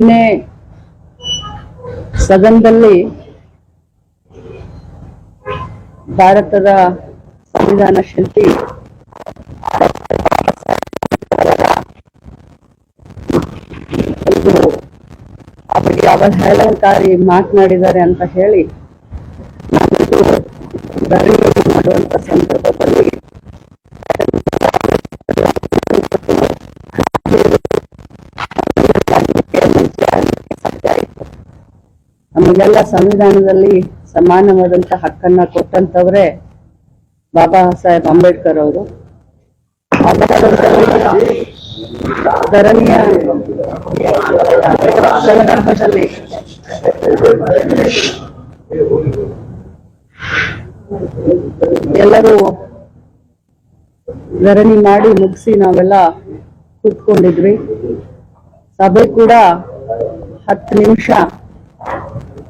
ನಿನ್ನೆ ಸದನದಲ್ಲಿ ಭಾರತದ ಸಂವಿಧಾನ ಶಿಲ್ಪಿ ಒಂದು ಅವರಿಗೆ ಅವಹೇಳನಕಾರಿ ಮಾತನಾಡಿದ್ದಾರೆ ಅಂತ ಹೇಳಿ ನಾನಿದು ಧರಣಿ ಮಾಡುವಂತ ಸಂದರ್ಭದಲ್ಲಿ ನಮಗೆಲ್ಲ ಸಂವಿಧಾನದಲ್ಲಿ ಸಮಾನವಾದಂತ ಹಕ್ಕನ್ನ ಕೊಟ್ಟಂತವ್ರೆ ಬಾಬಾ ಸಾಹೇಬ್ ಅಂಬೇಡ್ಕರ್ ಅವರು. ಧರಣಿಯ ಸಂದರ್ಭದಲ್ಲಿ ಎಲ್ಲರೂ ಧರಣಿ ಮಾಡಿ ಮುಗಿಸಿ ನಾವೆಲ್ಲ ಕೂತ್ಕೊಂಡಿದ್ವಿ. ಸಭೆ ಕೂಡ ಹತ್ತು ನಿಮಿಷ.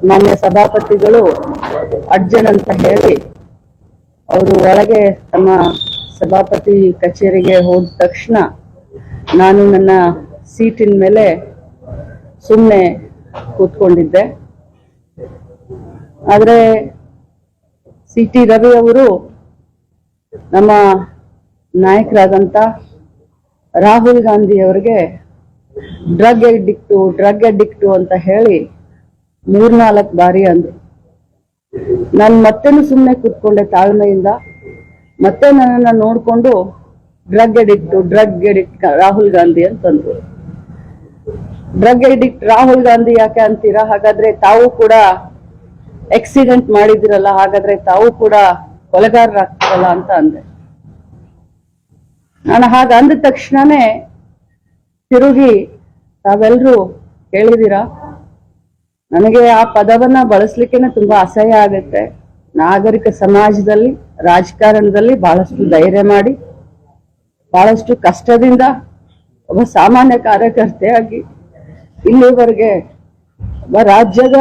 ಮಾನ್ಯ ಸಭಾಪತಿಗಳು ಅಜ್ಜನ್ ಅಂತ ಹೇಳಿ, ಅವರು ಒಳಗೆ ತಮ್ಮ ಸಭಾಪತಿ ಕಚೇರಿಗೆ ಹೋದ ತಕ್ಷಣ ನಾನು ನನ್ನ ಸೀಟಿನ ಮೇಲೆ ಸುಮ್ಮನೆ ಕೂತ್ಕೊಂಡಿದ್ದೆ. ಆದ್ರೆ ಸಿ ಟಿ ರವಿ ಅವರು ನಮ್ಮ ನಾಯಕರಾದಂತ ರಾಹುಲ್ ಗಾಂಧಿ ಅವರಿಗೆ ಡ್ರಗ್ ಅಡಿಕ್ಟು ಡ್ರಗ್ ಅಡಿಕ್ಟು ಅಂತ ಹೇಳಿ ಮೂರ್ನಾಲ್ಕು ಬಾರಿ ಅಂದ್ರು. ನಾನು ಮತ್ತೆನು ಸುಮ್ಮನೆ ಕೂತ್ಕೊಂಡೆ ತಾಳ್ಮೆಯಿಂದ. ಮತ್ತೆ ನನ್ನನ್ನ ನೋಡ್ಕೊಂಡು drug addict drug addict Rahul Gandhi ಅಂತಂದ್ರು. ಡ್ರಗ್ ಎಡಿಕ್ಟ್ ರಾಹುಲ್ ಗಾಂಧಿ ಯಾಕೆ ಅಂತೀರಾ? ಹಾಗಾದ್ರೆ ತಾವು ಕೂಡ ಆಕ್ಸಿಡೆಂಟ್ ಮಾಡಿದಿರಲ್ಲ ಹಾಗಾದ್ರೆ ತಾವು ಕೂಡ ಕೊಲೆಗಾರರಾಗ್ತಿರಲ್ಲ ಅಂತ ಅಂದೆ. ನಾನು ಹಾಗ ಅಂದ ತಕ್ಷಣನೇ ತಿರುಗಿ ತಾವೆಲ್ಲರೂ ಕೇಳಿದೀರಾ ನನಗೆ ಆ ಪದವನ್ನ ಬಳಸ್ಲಿಕ್ಕೆನೆ ತುಂಬಾ ಅಸಹ್ಯ ಆಗುತ್ತೆ. ನಾಗರಿಕ ಸಮಾಜದಲ್ಲಿ, ರಾಜಕಾರಣದಲ್ಲಿ ಬಹಳಷ್ಟು ಧೈರ್ಯ ಮಾಡಿ, ಬಹಳಷ್ಟು ಕಷ್ಟದಿಂದ ಒಬ್ಬ ಸಾಮಾನ್ಯ ಕಾರ್ಯಕರ್ತೆಯಾಗಿ ಇಲ್ಲಿವರೆಗೆ ಒಬ್ಬ ರಾಜ್ಯದ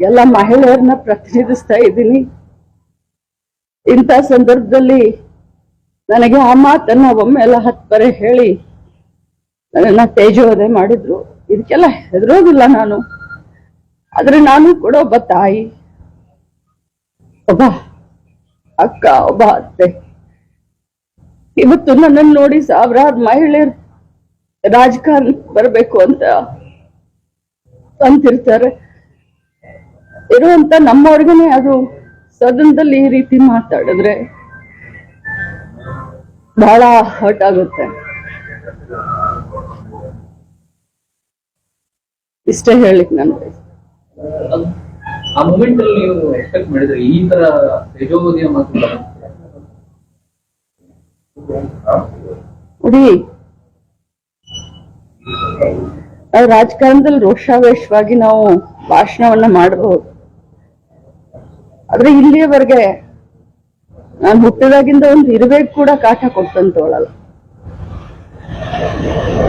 ಎಲ್ಲ ಮಹಿಳೆಯರನ್ನ ಪ್ರತಿನಿಧಿಸ್ತಾ ಇದ್ದೀನಿ. ಇಂಥ ಸಂದರ್ಭದಲ್ಲಿ ನನಗೆ ಆ ಮಾತನ್ನ ಒಮ್ಮೆ ಎಲ್ಲ ಹತ್ತರೆ ಹೇಳಿ, ನನ್ನನ್ನ ತೇಜೋದೆ ಮಾಡಿದ್ರು. ಇದಕ್ಕೆಲ್ಲ ಹೆದರೋದಿಲ್ಲ ನಾನು. ಆದ್ರೆ ನಾನು ಕೂಡ ಒಬ್ಬ ತಾಯಿ. ಒಬ್ಬ ಅಕ್ಕ, ಒಬ್ಬ ಅತ್ತೆ. ಇವತ್ತು ನನ್ನನ್ನು ನೋಡಿ ಸಾವಿರಾರು ಮಹಿಳೆಯರು ರಾಜಕಾರಣ ಬರಬೇಕು ಅಂತ ಅಂತಿರ್ತಾರೆ. ಇರುವಂತ ನಮ್ಮವ್ರಿಗೇನೆ ಅದು ಸದನದಲ್ಲಿ ಈ ರೀತಿ ಮಾತಾಡಿದ್ರೆ ಬಹಳ ಹರ್ಟ್ ಆಗುತ್ತೆ. ಇಷ್ಟೇ ಹೇಳಿಕ್ ನಾನು ಆ ಮೂಮೆಂಟ್ ಅಲ್ಲಿ ನೀವು ಎಕ್ಸ್ಪೆಕ್ಟ್ ಮಾಡಿದ್ರೆ, ಈ ತರ ಮಾತು ರಾಜಕಾರಣದಲ್ಲಿ ರೋಷಾವೇಶವಾಗಿ ನಾವು ಭಾಷಣವನ್ನ ಮಾಡಬಹುದು ಆದ್ರೆ ಇಲ್ಲಿಯವರೆಗೆ ನಾನು ಹುಟ್ಟಿದಾಗಿಂದ ಒಂದು ಇರಬೇಕು ಕೂಡ ಕಾಟ ಕೊಟ್ಟಂತವಳಲ್ಲ.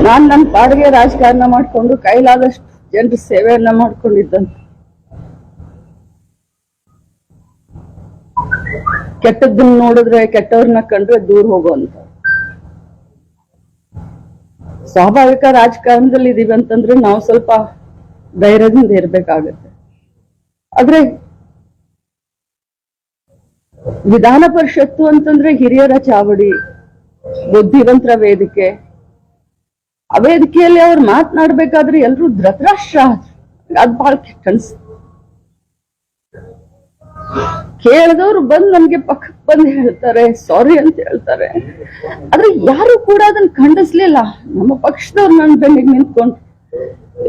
ನಾನ್ ನನ್ನ ಪಾಡಿಗೆ ರಾಜಕಾರಣ ಮಾಡ್ಕೊಂಡು ಕೈಲಾದಷ್ಟು ಜನರ ಸೇವೆಯನ್ನ ಮಾಡ್ಕೊಂಡಿದ್ದಂತ. ಕೆಟ್ಟದ್ದನ್ನ ನೋಡಿದ್ರೆ ಕೆಟ್ಟವ್ರನ್ನ ಕಂಡ್ರೆ ದೂರ ಹೋಗುವಂತ ಸ್ವಾಭಾವಿಕ ರಾಜಕಾರಣದಲ್ಲಿ ಇದೀವಿ ಅಂತಂದ್ರೆ ನಾವು ಸ್ವಲ್ಪ ಧೈರ್ಯದಿಂದ ಇರ್ಬೇಕಾಗತ್ತೆ. ಆದ್ರೆ ವಿಧಾನ ಪರಿಷತ್ತು ಅಂತಂದ್ರೆ ಹಿರಿಯರ ಚಾವಡಿ, ಬುದ್ಧಿವಂತರ ವೇದಿಕೆ. ಆ ವೇದಿಕೆಯಲ್ಲಿ ಅವ್ರು ಮಾತನಾಡ್ಬೇಕಾದ್ರೆ ಎಲ್ರು ಧೃತರಾಷ್ಟ್ರ. ಅದ್ ಬಹಳ ಕೆಟ್ಟ ಕೇಳಿದವ್ರು ಬಂದು ನಮ್ಗೆ ಪಕ್ಕಕ್ಕೆ ಬಂದು ಹೇಳ್ತಾರೆ, ಸಾರಿ ಅಂತ ಹೇಳ್ತಾರೆ. ಆದ್ರೆ ಯಾರು ಕೂಡ ಅದನ್ನ ಖಂಡಿಸ್ಲಿಲ್ಲ. ನಮ್ಮ ಪಕ್ಷದವ್ರು ನನ್ನ ಬೆನ್ನಿಗೆ ನಿಂತ್ಕೊಂಡು.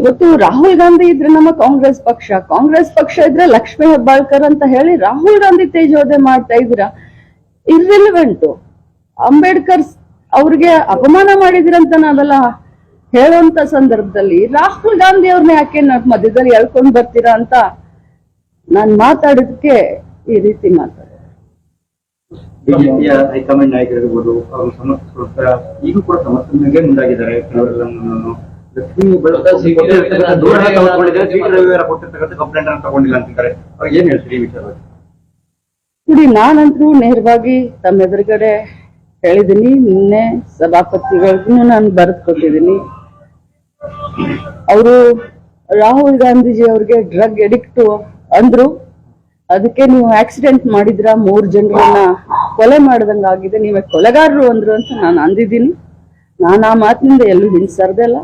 ಇವತ್ತು ರಾಹುಲ್ ಗಾಂಧಿ ಇದ್ರೆ ನಮ್ಮ ಕಾಂಗ್ರೆಸ್ ಪಕ್ಷ. ಕಾಂಗ್ರೆಸ್ ಪಕ್ಷ ಇದ್ರೆ ಲಕ್ಷ್ಮೀ ಹೆಬ್ಬಾಳ್ಕರ್ ಅಂತ ಹೇಳಿ ರಾಹುಲ್ ಗಾಂಧಿ ತೇಜೋದೆ ಮಾಡ್ತಾ ಇದ್ದೀರಾ? ಇರ್ರಿಲಿವೆಂಟ್. ಅಂಬೇಡ್ಕರ್ ಅವ್ರಿಗೆ ಅಪಮಾನ ಮಾಡಿದಿರಂತ ನಾವೆಲ್ಲ ಹೇಳುವಂತ ಸಂದರ್ಭದಲ್ಲಿ ರಾಹುಲ್ ಗಾಂಧಿ ಅವ್ರನ್ನ ಯಾಕೆ ಮಧ್ಯದಲ್ಲಿ ಎಳ್ಕೊಂಡ್ ಬರ್ತೀರಾ ಅಂತ ನಾನ್ ಮಾತಾಡೋದಕ್ಕೆ ಈ ರೀತಿ ಮಾತಾಡ ಬಿಜೆಪಿಯ ಹೈಕಮಾಂಡ್ ನಾಯಕರಿರ್ಬೋದು ಅವರು ಸಮರ್ಥಿಸ್ಕೊಳ್ತಾರ ಈಗೂ ಕೂಡ ಸಮರ್ಥನೆಗೆ ಮುಂದಾಗಿದ್ದಾರೆ ಕೆಲವರೆಲ್ಲ ಲಕ್ಷ್ಮೀ ಕೊಟ್ಟಿರ್ತಕ್ಕಂಥ ಕಂಪ್ಲೇಂಟ್ ಅನ್ನು ತಗೊಂಡಿಲ್ಲ ಅಂತಿದ್ದಾರೆ. ಅವ್ರಿಗೆ ಏನ್ ಹೇಳ್ತೀರಿ ಈ ವಿಚಾರವಾಗಿ? ನೋಡಿ ನಾನಂತೂ ನೇರವಾಗಿ ತಮ್ಮ ಎದುರುಗಡೆ ಹೇಳಿದ್ದೀನಿ ನಿನ್ನೆ ಸಭಾಪತಿಗಳಿಗೂ ನಾನು ಬರೆದು ಕೊಟ್ಟಿದ್ದೀನಿ ಅವರು ರಾಹುಲ್ ಗಾಂಧೀಜಿ ಅವ್ರಿಗೆ ಡ್ರಗ್ ಎಡಿಕ್ಟ್ ಅಂದ್ರು ಅದಕ್ಕೆ ನೀವು ಆಕ್ಸಿಡೆಂಟ್ ಮಾಡಿದ್ರ? ಮೂರ್ ಜನರನ್ನ ಕೊಲೆ ಮಾಡ್ದಂಗ ಆಗಿದೆ. ನೀವೇ ಕೊಲೆಗಾರರು ಅಂದ್ರು ಅಂತ ನಾನು ಅಂದಿದ್ದೀನಿ. ನಾನು ಆ ಮಾತಿನಿಂದ ಎಲ್ಲೂ ಹಿಂಸರ್ದಲ್ಲ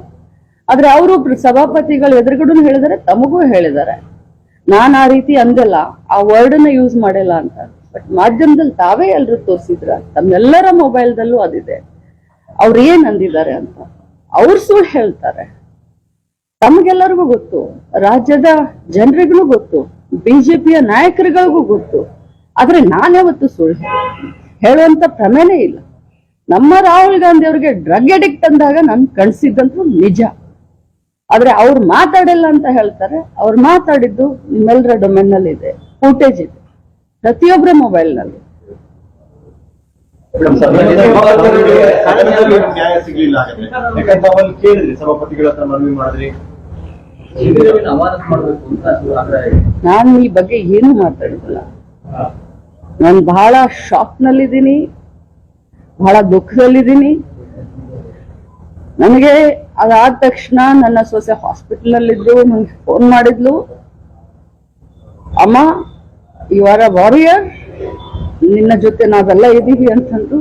ಆದ್ರೆ ಅವರು ಸಭಾಪತಿಗಳು ಎದುರುಗಡೆ ಹೇಳಿದಾರೆ, ತಮಗೂ ಹೇಳಿದ್ದಾರೆ ನಾನು ಆ ರೀತಿ ಅಂದಲ್ಲ, ಆ ವರ್ಡನ್ನ ಯೂಸ್ ಮಾಡಿಲ್ಲ ಅಂತ. ಬಟ್ ಮಾಧ್ಯಮದಲ್ಲಿ ತಾವೇ ಎಲ್ರು ತೋರಿಸಿದ್ರ? ತಮ್ಮೆಲ್ಲರ ಮೊಬೈಲ್ದಲ್ಲೂ ಅದಿದೆ. ಅವ್ರು ಏನ್ ಅಂದಿದ್ದಾರೆ ಅಂತ. ಅವ್ರು ಸುಳ್ಳು ಹೇಳ್ತಾರೆ. ತಮ್ಗೆಲ್ಲರಿಗೂ ಗೊತ್ತು. ರಾಜ್ಯದ ಜನರಿಗೂ ಗೊತ್ತು. ಬಿಜೆಪಿಯ ನಾಯಕರುಗಳಿಗೂ ಗೊತ್ತು. ಆದ್ರೆ ನಾನ್ಯಾವತ್ತು ಸುಳ್ಳು. ಹೇಳುವಂತ ಪ್ರಮೇನೇ ಇಲ್ಲ. ನಮ್ಮ ರಾಹುಲ್ ಗಾಂಧಿ ಅವರಿಗೆ ಡ್ರಗ್ ಅಡಿಕ್ಟ್ ಅಂದಾಗ ನನ್ ಕಣ್ಸಿದ್ದಂತೂ ನಿಜ. ಆದ್ರೆ ಅವ್ರು ಮಾತಾಡಲ್ಲ ಅಂತ ಹೇಳ್ತಾರೆ. ಅವ್ರು ಮಾತಾಡಿದ್ದು ನಿಮ್ಮೆಲ್ಲರ ಡೊಮೆನ್ನಲ್ಲಿ ಇದೆ. ಫೂಟೇಜ್ ಇದೆ. ಪ್ರತಿಯೊಬ್ಬರ ಮೊಬೈಲ್ನಲ್ಲಿ. ಸಭಾಪತಿಗಳ ಹತ್ರ ಮನವಿ ಮಾಡಿದ್ರಿ. ನಾನು ಈ ಬಗ್ಗೆ ಏನು ಮಾತಾಡಿಲ್ಲ ನಾನು ಬಹಳ ಶಾಕ್ ನಲ್ಲಿದ್ದೀನಿ ಬಹಳ ದುಃಖದಲ್ಲಿದ್ದೀನಿ. ನನಗೆ ಅದಾದ ತಕ್ಷಣ ನನ್ನ ಸೊಸೆ ಹಾಸ್ಪಿಟಲ್ ನಲ್ಲಿದ್ರು ನನಗೆ ಫೋನ್ ಮಾಡಿದ್ಲು. ಅಮ್ಮ ಯು ಆರ್ ಅ ವಾರಿಯರ್ ನಿನ್ನ ಜೊತೆ ನಾವೆಲ್ಲ ಇದ್ದೀವಿ ಅಂತಂದು.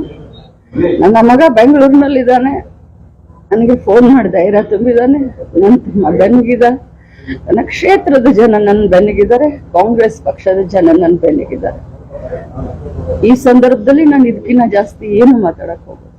ನನ್ನ ಮಗ ಬೆಂಗಳೂರಿನಲ್ಲಿದ್ದಾನೆ. ನನಗೆ ಫೋನ್ ಮಾಡಿ ಧೈರ್ಯ ತುಂಬಿದ್ದಾನೆ. ನನ್ನ ತಮ್ಮ ಬೆನ್ನಿಗಿದ ನನ್ನ ಕ್ಷೇತ್ರದ ಜನ ನನ್ನ ಬೆನ್ನಿಗಿದ್ದಾರೆ ಕಾಂಗ್ರೆಸ್ ಪಕ್ಷದ ಜನ ನನ್ನ ಬೆನ್ನಿಗಿದ್ದಾರೆ ಈ ಸಂದರ್ಭದಲ್ಲಿ ನಾನು ಇದಕ್ಕಿನ್ನ ಜಾಸ್ತಿ ಏನು ಮಾತಾಡಕ್ ಹೋಗ್ಬೋದು